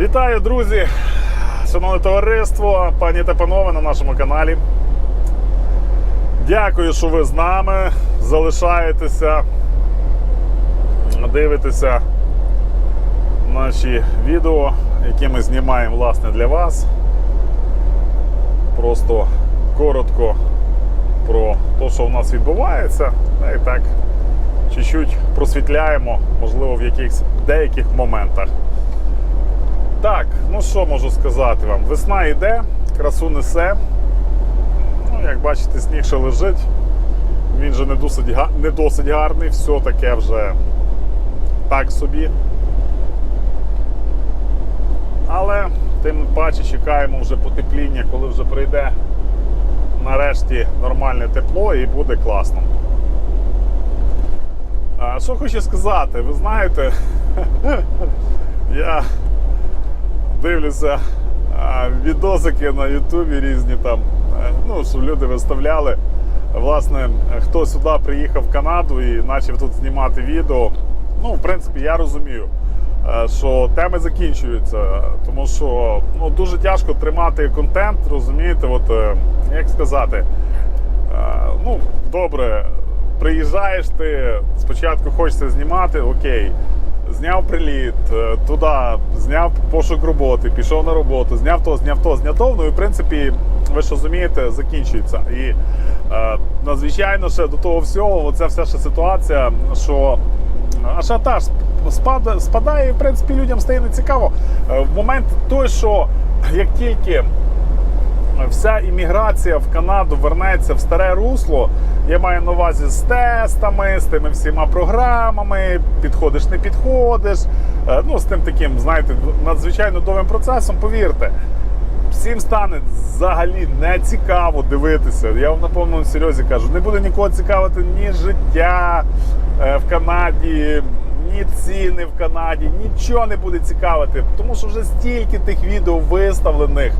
Вітаю, друзі! Шановне товариство, пані та панове на нашому каналі. Дякую, що ви з нами залишаєтеся, дивитеся наші відео, які ми знімаємо власне для вас. Просто коротко про те, що в нас відбувається, і так чуть-чуть просвітляємо, можливо, в якихось деяких моментах. Так, ну що можу сказати вам? Весна йде, красу несе. Ну, як бачите, сніг ще лежить. Він же не досить, не досить гарний, все таке вже так собі. Але тим паче чекаємо вже потепління, коли вже прийде нарешті нормальне тепло і буде класно. А, що хочу сказати, ви знаєте, я дивлюся відосики на Ютубі різні там, е, ну, що люди виставляли. Власне, хто сюди приїхав в Канаду і почав тут знімати відео. Ну, в принципі, я розумію, е, що теми закінчуються, тому що ну, дуже тяжко тримати контент, розумієте, от, е, як сказати, ну, добре, приїжджаєш ти, спочатку хочеться знімати, окей. Зняв приліт е, туди, зняв пошук роботи, пішов на роботу, зняв то, зняв то, зняв то. Ну і в принципі, ви ж розумієте, закінчується. І е, надзвичайно ще до того всього, оця вся ще ситуація, що ажіотаж спада- спадає, і в принципі людям стає нецікаво. Е, В момент той, що як тільки вся імміграція в Канаду вернеться в старе русло. Я маю на увазі з тестами, з тими всіма програмами, підходиш, не підходиш. Е, Ну, з тим таким, знаєте, надзвичайно довгим процесом, повірте. Всім стане взагалі не цікаво дивитися. Я вам на повному серйозі кажу, не буде нікого цікавити ні життя е, в Канаді, ні ціни в Канаді, нічого не буде цікавити, тому що вже стільки тих відео виставлених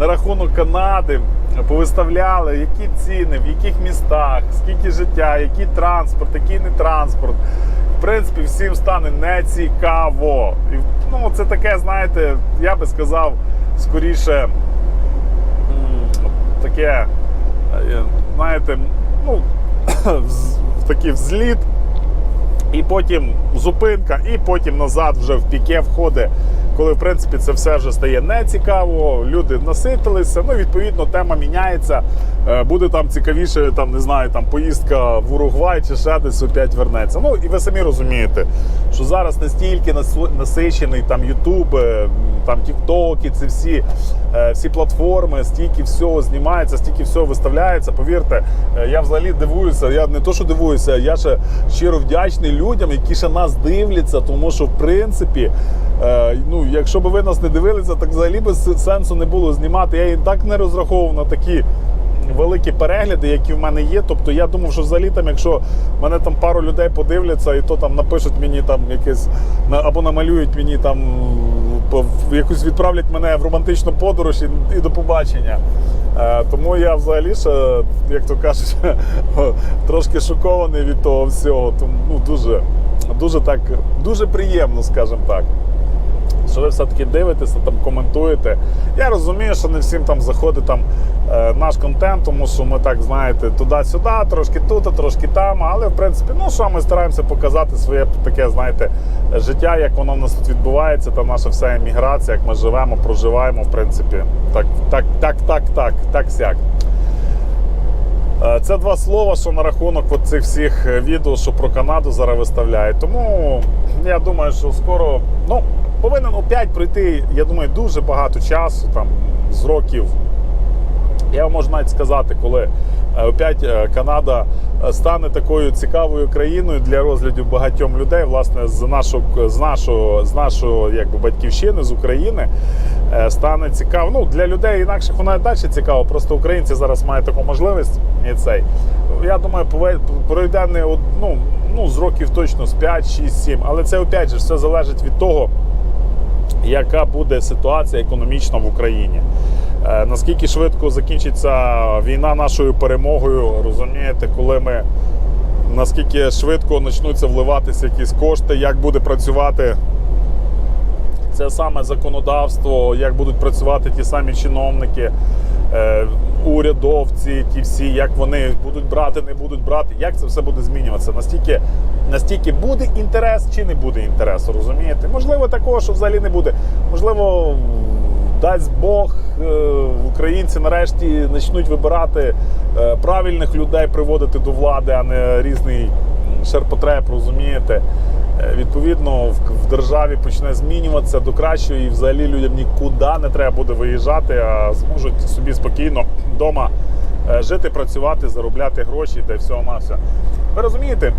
на рахунок Канади, повиставляли, які ціни, в яких містах, скільки життя, який транспорт, який не транспорт. В принципі, всім стане нецікаво. І ну, це таке, знаєте, я би сказав, скоріше таке, е, знаєте, ну, такий взліт, і потім зупинка, і потім назад вже в піке входить, коли в принципі це все вже стає нецікаво, люди наситилися. Ну, відповідно, тема міняється. Е, Буде там цікавіше, там не знаю, там поїздка в Уругвай чи ще десь опять вернеться. Ну і ви самі розумієте, що зараз настільки насичений там Ютуб, е, там Тіктоки, це всі, е, всі платформи, стільки всього знімається, стільки всього виставляється. Повірте, я взагалі дивуюся. Я не то, що дивуюся, я ще щиро вдячний людям, які ще нас дивляться, тому що в принципі. Ну, якщо б ви нас не дивилися, так взагалі би сенсу не було знімати. Я і так не розраховував на такі великі перегляди, які в мене є. Тобто я думав, що взагалі там, якщо мене там пару людей подивляться, і то там напишуть мені там якесь або намалюють мені там якусь відправлять мене в романтичну подорож і, і до побачення. Е, тому я взагалі ще, як то кажуть, трошки шокований від того всього. Тому ну, дуже, дуже так, дуже приємно, скажімо так що ви все-таки дивитеся, там коментуєте. Я розумію, що не всім там заходить там е, наш контент, тому що ми так знаєте туди-сюди, трошки тут, трошки там. Але в принципі, ну що ми стараємося показати своє таке, знаєте, життя, як воно в нас тут відбувається, та наша вся еміграція, як ми живемо, проживаємо, в принципі, так, так, так, так, так, так сяк. Е, Це два слова, що на рахунок цих всіх е, відео, що про Канаду зараз виставляють. Тому я думаю, що скоро ну, повинен опять пройти, я думаю, дуже багато часу, там, з років. Я вам можу навіть сказати, коли е, опять е, Канада е, стане такою цікавою країною для розглядів багатьом людей, власне, з нашого з нашого, з нашого якби, батьківщини, з України, стане цікаво. Ну, для людей інакших вона далі цікаво. Просто українці зараз мають таку можливість. І цей. Я думаю, пройде не ну, ну, з років точно з 5, 6, 7. Але це опять же все залежить від того яка буде ситуація економічна в Україні. Е, Наскільки швидко закінчиться війна нашою перемогою, розумієте, коли ми наскільки швидко почнуться вливатися якісь кошти, як буде працювати це саме законодавство, як будуть працювати ті самі чиновники, урядовці, ті всі, як вони будуть брати, не будуть брати, як це все буде змінюватися. Настільки, настільки буде інтерес чи не буде інтересу, розумієте? Можливо, такого, що взагалі не буде. Можливо, дасть Бог, е, українці нарешті почнуть вибирати е, правильних людей, приводити до влади, а не різний шерпотреб, розумієте? Відповідно, в, державі почне змінюватися до кращого, і взагалі людям нікуди не треба буде виїжджати, а зможуть собі спокійно вдома е, жити, працювати, заробляти гроші та всього все. Ви розумієте?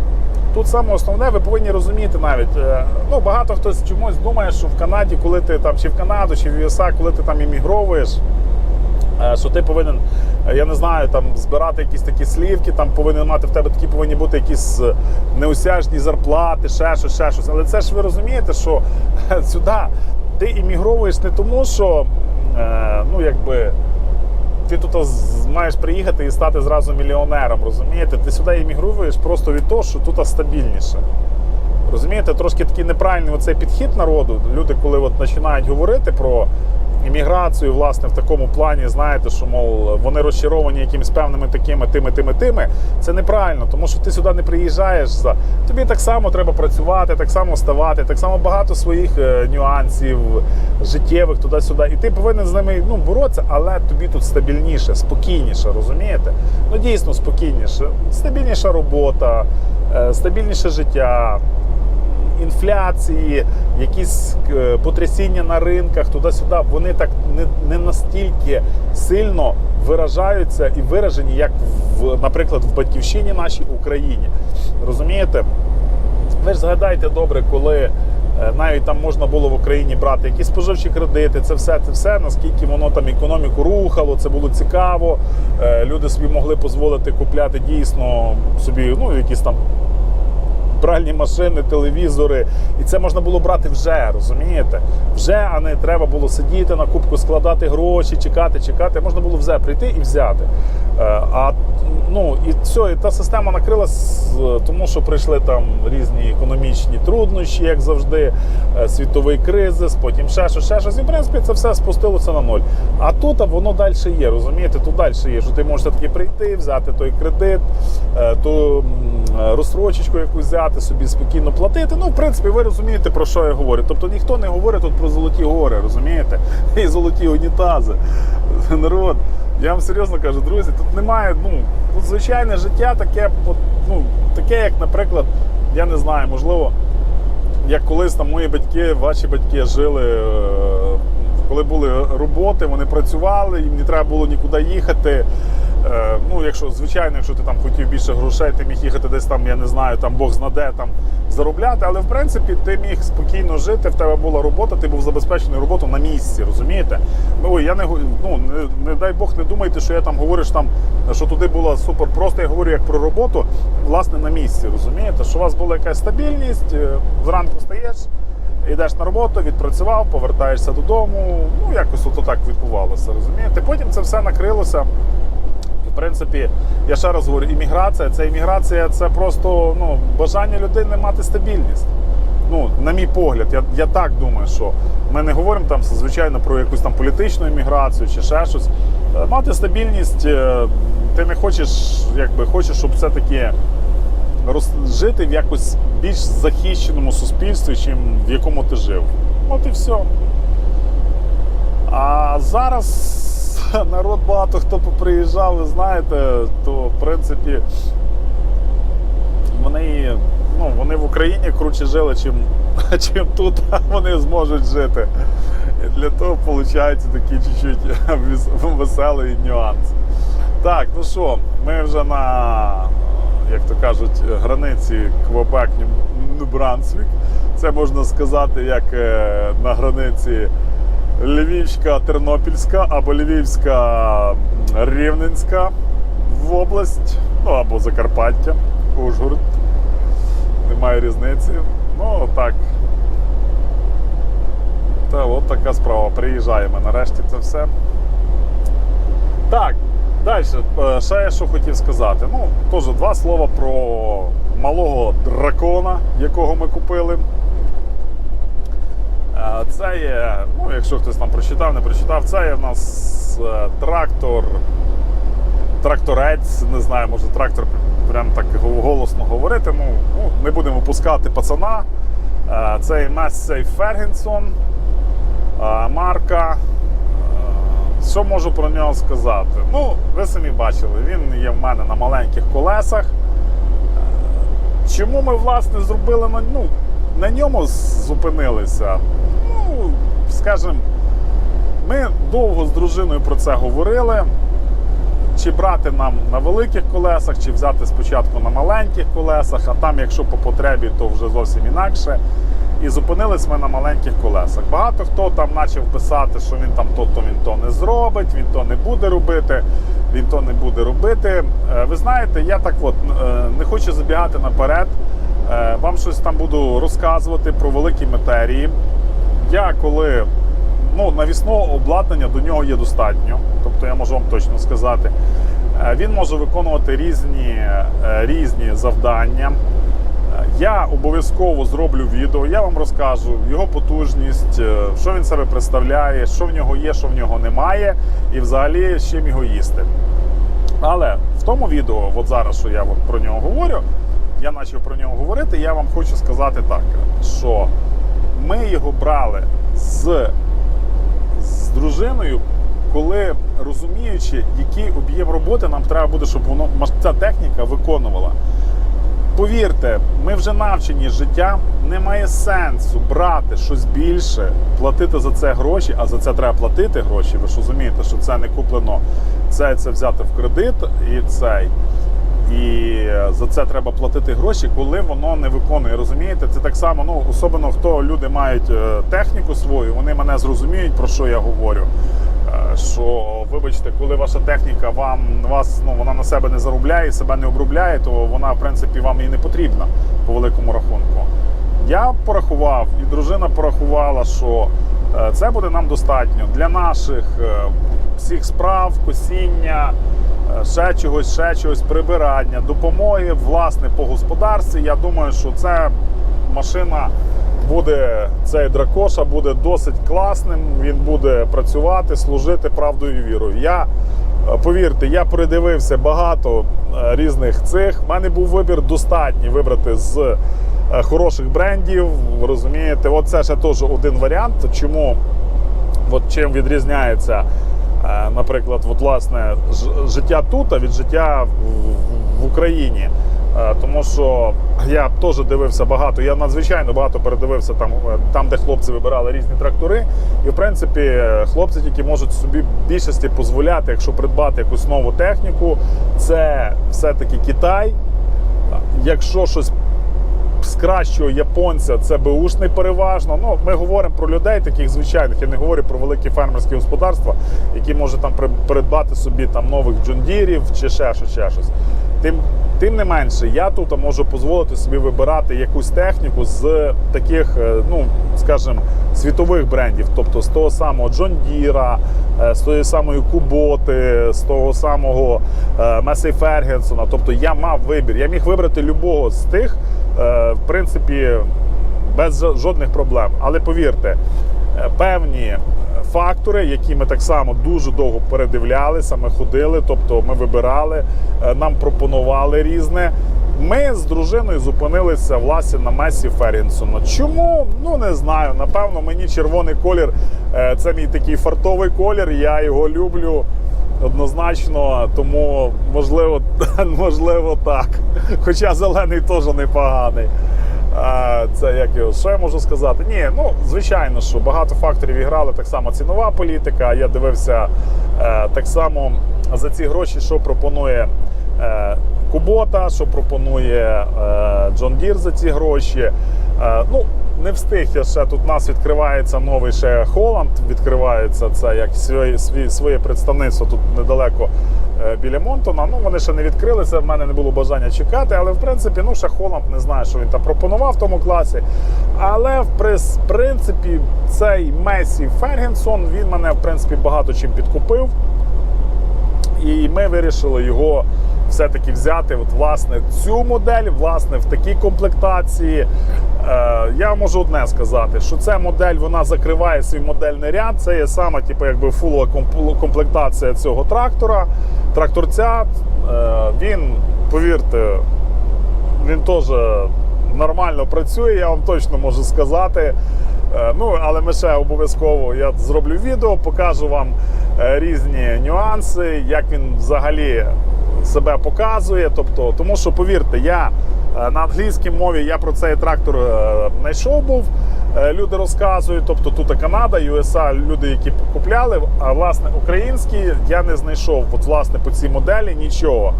Тут саме основне, ви повинні розуміти навіть. е, Ну, багато хтось чомусь думає, що в Канаді, коли ти там чи в Канаду, чи в USA, коли ти там іммігровуєш, що ти повинен, е, я не знаю, там збирати якісь такі слівки, там повинен мати в тебе такі повинні бути якісь е, неосяжні зарплати, ще щось, ще щось. Але це ж ви розумієте, що е, сюди ти іммігровуєш не тому, що е, ну якби. Ти тут маєш приїхати і стати зразу мільйонером, розумієте? Ти сюди іммігруєш просто від того, що тут стабільніше. Розумієте, трошки такий неправильний оцей підхід народу. Люди, коли от починають говорити про імміграцію, власне, в такому плані, знаєте, що мов вони розчаровані якимись певними такими тими, тими, тими. Це неправильно, тому що ти сюди не приїжджаєш за тобі так само треба працювати, так само вставати, так само багато своїх е, нюансів життєвих туди-сюди. І ти повинен з ними ну, боротися, але тобі тут стабільніше, спокійніше, розумієте? Ну дійсно спокійніше, стабільніша робота, е, стабільніше життя інфляції, якісь е, потрясіння на ринках, туди-сюди, вони так не, не настільки сильно виражаються і виражені, як в, наприклад, в батьківщині нашій Україні. Розумієте? Ви ж згадайте добре, коли е, навіть там можна було в Україні брати якісь споживчі кредити, це все, це все, наскільки воно там економіку рухало, це було цікаво. Е, Люди собі могли дозволити купляти дійсно собі, ну, якісь там пральні машини, телевізори. І це можна було брати вже, розумієте? Вже, а не треба було сидіти на кубку, складати гроші, чекати, чекати. Можна було вже прийти і взяти. Е, А ну і все, і та система накрилась, е, тому що прийшли там різні економічні труднощі, як завжди, е, світовий кризис, потім ще щось, ще щось. І в принципі це все спустилося на ноль. А тут а воно далі є, розумієте? Тут далі є, що ти можеш таки прийти, взяти той кредит, ту розсрочечку якусь взяти, собі спокійно платити. Ну, в принципі, ви розумієте, про що я говорю. Тобто ніхто не говорить тут про золоті гори, розумієте? І золоті унітази. Народ. Я вам серйозно кажу, друзі, тут немає, ну, тут звичайне життя таке, ну, таке, як, наприклад, я не знаю, можливо, як колись там мої батьки, ваші батьки жили, е, коли були роботи, вони працювали, їм не треба було нікуди їхати. Е, Ну, якщо, звичайно, якщо ти там хотів більше грошей, ти міг їхати десь там, я не знаю, там Бог знаде там заробляти, але в принципі ти міг спокійно жити, в тебе була робота, ти був забезпечений роботу на місці, розумієте? Ну, Ой, я не ну, не, не дай Бог, не думайте, що я там говорю, що там, що туди було супер просто. Я говорю як про роботу, власне, на місці, розумієте? Що у вас була якась стабільність, е, зранку встаєш. Йдеш на роботу, відпрацював, повертаєшся додому. Ну, якось ото так відбувалося, розумієте? Потім це все накрилося. Принципі, я ще раз говорю, імміграція це імміграція, це просто ну, бажання людини мати стабільність. Ну, на мій погляд, я, я так думаю, що ми не говоримо там, звичайно, про якусь там політичну імміграцію чи ще щось. Е, Мати стабільність, е, ти не хочеш, якби хочеш, щоб все-таки роз- жити в якось більш захищеному суспільстві, чим в якому ти жив. От і все. А зараз народ багато хто поприїжджав, ви знаєте, то в принципі вони, ну, вони в Україні круче жили, чим, чим тут вони зможуть жити. І для того виходить такий чуть-чуть веселий нюанс. Так, ну що, ми вже на, як то кажуть, границі Квебек Нью-Брансвік. Це можна сказати, як е, на границі Львівська, Тернопільська або Львівська Рівненська в область, ну або Закарпаття, Ужгород. Немає різниці. Ну, так. Та от така справа. Приїжджаємо нарешті це все. Так, далі. е, Ще я що хотів сказати. Ну, теж два слова про малого дракона, якого ми купили. Це є, ну, якщо хтось там прочитав, не прочитав, це є в нас е, трактор, тракторець, не знаю, може трактор прям так голосно говорити. Ну, ну, не будемо пускати пацана. Е, Це Massey Ferguson, е, марка. Що можу про нього сказати? Ну, ви самі бачили, він є в мене на маленьких колесах. Чому ми, власне, зробили на, ну, на ньому зупинилися? Скажімо, ми довго з дружиною про це говорили. Чи брати нам на великих колесах, чи взяти спочатку на маленьких колесах, а там, якщо по потребі, то вже зовсім інакше. І зупинились ми на маленьких колесах. Багато хто там почав писати, що він там то, то він то не зробить, він то не буде робити, він то не буде робити. Е, Ви знаєте, я так от е, не хочу забігати наперед. Е, Вам щось там буду розказувати про великі матерії. Я коли ну, навісного обладнання до нього є достатньо, тобто я можу вам точно сказати. Е, Він може виконувати різні, е, різні завдання. Е, Я обов'язково зроблю відео, я вам розкажу його потужність, що він себе представляє, що в нього є, що в нього немає, і взагалі з чим його їсти. Але в тому відео, от зараз, що я про нього говорю, я почав про нього говорити, я вам хочу сказати так, що ми його брали з, з дружиною, коли розуміючи, який об'єм роботи нам треба буде, щоб воно ця техніка виконувала. Повірте, ми вже навчені життя. Немає сенсу брати щось більше, платити за це гроші, а за це треба платити гроші. Ви ж розумієте, що це не куплено, це, це взяти в кредит і цей. І за це треба платити гроші, коли воно не виконує. Розумієте, це так само. Ну особливо хто люди мають е, техніку свою, вони мене зрозуміють про що я говорю. Е, Що вибачте, коли ваша техніка вам вас ну вона на себе не заробляє, себе не обробляє, то вона в принципі вам і не потрібна по великому рахунку. Я порахував, і дружина порахувала, що е, це буде нам достатньо для наших всіх справ, косіння, ще чогось, ще чогось, прибирання, допомоги власне по господарстві. Я думаю, що це машина буде цей дракоша буде досить класним. Він буде працювати, служити правдою і вірою. Я е, повірте, я передивився багато е, різних цих. У мене був вибір достатній вибрати з е, хороших брендів. Розумієте, от це ще теж один варіант. Чому от чим відрізняється, е, наприклад, от, власне, життя тут від життя в, Україні. Е, Тому що я теж дивився багато, я надзвичайно багато передивився там, е, там, де хлопці вибирали різні трактори. І в принципі, е, хлопці тільки можуть собі в більшості дозволяти, якщо придбати якусь нову техніку, це все-таки Китай. Якщо щось з кращого японця це беушний переважно. Ну, ми говоримо про людей, таких звичайних. Я не говорю про великі фермерські господарства, які можуть там при- придбати собі там нових джондірів чи ще щось, ще щось. Тим, тим не менше, я тут можу дозволити собі вибирати якусь техніку з таких, е, ну скажімо, світових брендів, тобто з того самого Джон Діра, з тої самої Куботи, з того самого Месей Фергенсона. Тобто я мав вибір. Я міг вибрати любого з тих, е, в принципі, без жодних проблем. Але повірте, е, певні фактори, які ми так само дуже довго передивлялися, ми ходили, тобто ми вибирали, е, нам пропонували різне. Ми з дружиною зупинилися власне на Месі Феррінсона. Чому? Ну не знаю. Напевно, мені червоний колір е, це мій такий фартовий колір. Я його люблю однозначно, тому можливо, можливо так. Хоча зелений теж непоганий. Це як його що я можу сказати? Ні, ну звичайно, що багато факторів іграли. Так само цінова політика. Я дивився е, так само за ці гроші, що пропонує е, Кубота, що пропонує е, Джон Дір за ці гроші. Ну, не встиг я ще тут у нас відкривається новий ще Холланд. Відкривається це як своє, своє представництво тут недалеко е, біля Монтона. Ну вони ще не відкрилися. В мене не було бажання чекати, але в принципі, ну ще Холланд не знаю, що він там пропонував в тому класі. Але в принципі цей Месі Фергенсон він мене в принципі багато чим підкупив. І ми вирішили його все-таки взяти от, власне цю модель, власне, в такій комплектації. Е, я можу одне сказати, що ця модель вона закриває свій модельний ряд. Це є саме типу, якби фулова комплектація цього трактора. Тракторця. Е, він, повірте, він теж нормально працює, я вам точно можу сказати. Е, Ну, але ми ще обов'язково я зроблю відео, покажу вам е, різні нюанси, як він взагалі себе показує. Тобто, тому що повірте, я е, на англійській мові я про цей трактор е, знайшов був. Е, Люди розказують, тобто тут Канада, USA, люди, які купляли, а власне українські я не знайшов от, власне по цій моделі нічого.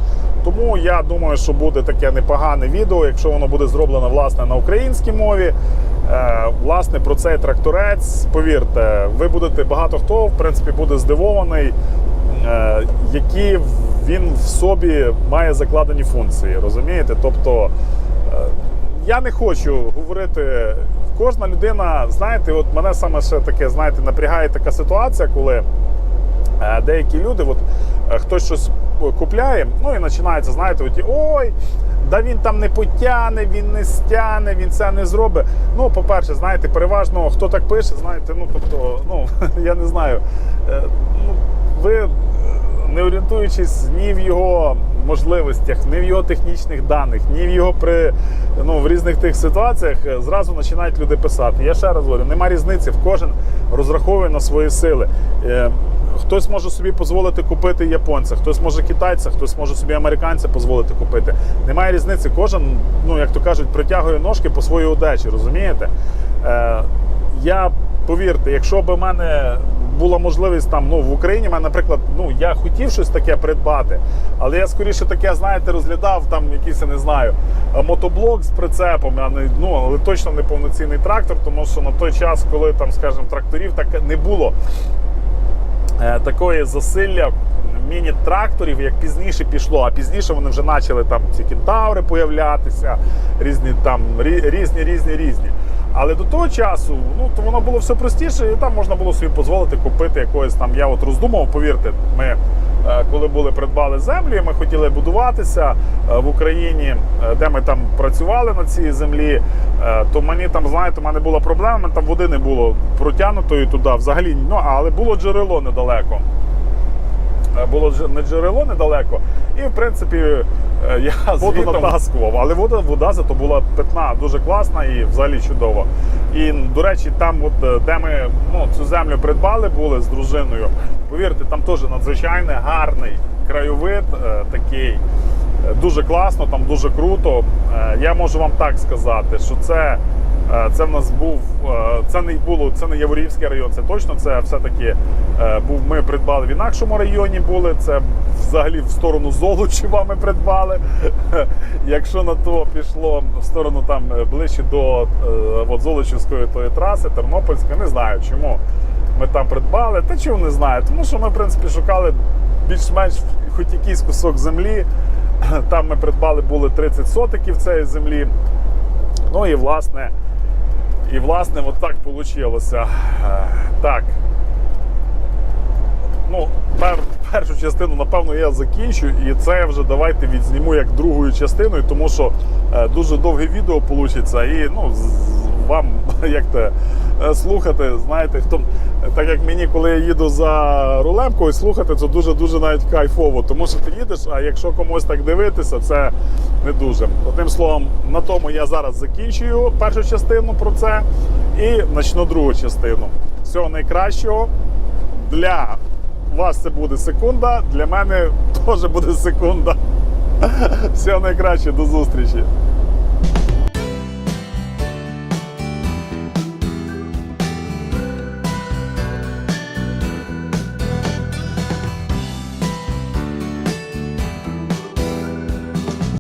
Тому я думаю, що буде таке непогане відео, якщо воно буде зроблено власне на українській мові. Власне, про цей тракторець, повірте, ви будете багато хто в принципі буде здивований, які він в собі має закладені функції. Розумієте? Тобто е, я не хочу говорити. Кожна людина, знаєте, от мене саме ще таке, знаєте, напрягає така ситуація, коли е, деякі люди, от е, хтось щось купляє, ну і починається, знаєте, оті, ой, да він там не потягне, він не стягне, він це не зробить. Ну, по-перше, знаєте, переважно хто так пише, знаєте, ну тобто, ну я не знаю, ну, ви не орієнтуючись ні в його можливостях, ні в його технічних даних, ні в його при ну, в різних тих ситуаціях е, зразу починають люди писати. Я ще раз говорю, нема різниці, в кожен розраховує на свої сили. Е, Хтось може собі дозволити купити японця, хтось може китайця, хтось може собі американця дозволити купити. Немає різниці. Кожен, ну як то кажуть, притягує ножки по своїй одежі, розумієте? Е, я повірте, якщо б у мене була можливість там, ну в Україні, мене, наприклад, ну я хотів щось таке придбати, але я скоріше таке, знаєте, розглядав там якийсь, я не знаю, е, мотоблок з прицепом, а не ну але точно не повноцінний трактор, тому що на той час, коли там, скажімо, тракторів так не було е, такої засилля міні-тракторів, як пізніше пішло, а пізніше вони вже почали там ці кентаври появлятися, різні там рі- різні, різні, різні. Але до того часу, ну то воно було все простіше, і там можна було собі дозволити купити якоїсь там. Я от роздумав, повірте, ми е, коли були придбали землі, ми хотіли будуватися е, в Україні, е, де ми там працювали на цій землі. То мені там, знаєте, в мене була проблема, там води не було протягнутої туди взагалі. Ну але було джерело недалеко. Е, Було не джерело недалеко, і в принципі е, я воду натаскував, але вода, вода зато була питна, дуже класна і взагалі чудова. І до речі, там, от е, де ми ну, цю землю придбали, були з дружиною. Повірте, там теж надзвичайний гарний краєвид такий. Дуже класно, там дуже круто. Е, Я можу вам так сказати, що це, е, це в нас був, е, це не було, це не Яворівський район, це точно це все-таки був. Ми придбали в інакшому районі були. Це взагалі в сторону Золочева ми придбали. Якщо на то пішло в сторону там ближче до от Золочівської тої траси, Тернопільської, не знаю чому ми там придбали. Та чому не знаю, тому що ми в принципі шукали більш-менш хоч якийсь кусок землі. Там ми придбали були 30 сотиків цієї землі. Ну і власне, і власне, от так вийшло. Так. Ну, пер, першу частину, напевно, я закінчу, і це вже давайте відзніму як другою частиною, тому що е, дуже довге відео вийде, і ну, вам як те, е, слухати, знаєте, хто так як мені, коли я їду за рулем когось слухати, це дуже-дуже навіть кайфово. Тому що ти їдеш, а якщо комусь так дивитися, це не дуже. Одним словом, на тому я зараз закінчую першу частину про це і почну другу частину. Всього найкращого для вас це буде секунда, для мене теж буде секунда. Всього найкраще, до зустрічі.